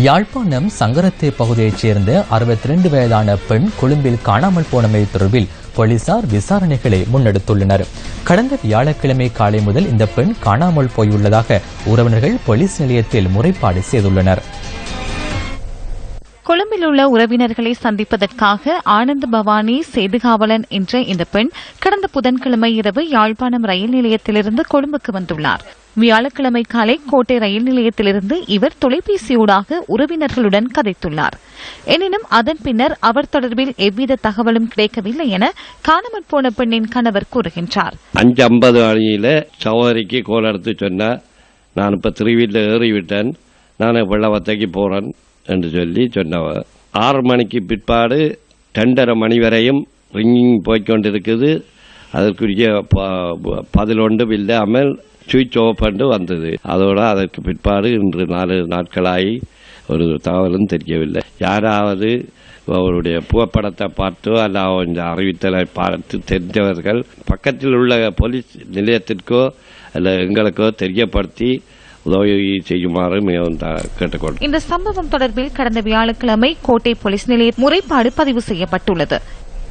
யாழ்ப்பாணம் சங்கரத்தே பகுதியைச் சேர்ந்த அறுபத்தி ரெண்டு வயதான பெண் கொழும்பில் காணாமல் போனமை தொடர்பில் போலீசார் விசாரணைகளை முன்னெடுத்துள்ளனர். கடந்த வியாழக்கிழமை காலை முதல் இந்த பெண் காணாமல் போயுள்ளதாக உறவினர்கள் போலீஸ் நிலையத்தில் முறைப்பாடு செய்துள்ளனர். கொழும்பில் உள்ள உறவினர்களை சந்திப்பதற்காக ஆனந்த பவானி சேதுகாவலன் என்ற இந்த பெண் கடந்த புதன்கிழமை இரவு யாழ்ப்பாணம் ரயில் நிலையத்திலிருந்து கொழும்புக்கு வந்துள்ளார். வியாழக்கிழமை காலை கோட்டை ரயில் நிலையத்திலிருந்து இவர் தொலைபேசியூடாக உறவினர்களுடன் கதைத்துள்ளார். எனினும் அதன் பின்னர் அவர் தொடர்பில் எவ்வித தகவலும் கிடைக்கவில்லை என காணாமற் போன பெண்ணின் கணவர் கூறுகின்றார். அஞ்சு ஐம்பது மணியில் சகோதரிக்கு கோல் எடுத்து சொன்னேன் நான் இப்ப திருவீட்டில் ஏறிவிட்டேன். நான் வெள்ளவத்தைக்கு போறேன். என்று சொல்லி சொன்னவ ஆறு மணிக்கு பிற்பாடு ரெண்டரை மணி வரையும் ரிங்கிங் போய்கொண்டிருக்குது அதற்குரிய ப- பதில் ஒன்றும் இல்லாமல் சுவிட்ச் ஆஃப் பண்ணி வந்தது. அதோட அதற்கு பிற்பாடு இன்று நாலு நாட்களாகி ஒரு தகவலும் தெரியவில்லை. யாராவது அவருடைய புகைப்படத்தை பார்த்தோ அல்ல அவங்க அறிவித்தலை பார்த்து தெரிஞ்சவர்கள் பக்கத்தில் உள்ள போலீஸ் நிலையத்திற்கோ அல்ல எங்களுக்கோ தெரியப்படுத்தி உதவி செய்யுமாறு மிகவும் த- இந்த சம்பவம் தொடர்பில் கடந்த வியாழக்கிழமை கோட்டை போலீஸ் நிலைய முறைப்பாடு பதிவு செய்யப்பட்டுள்ளது.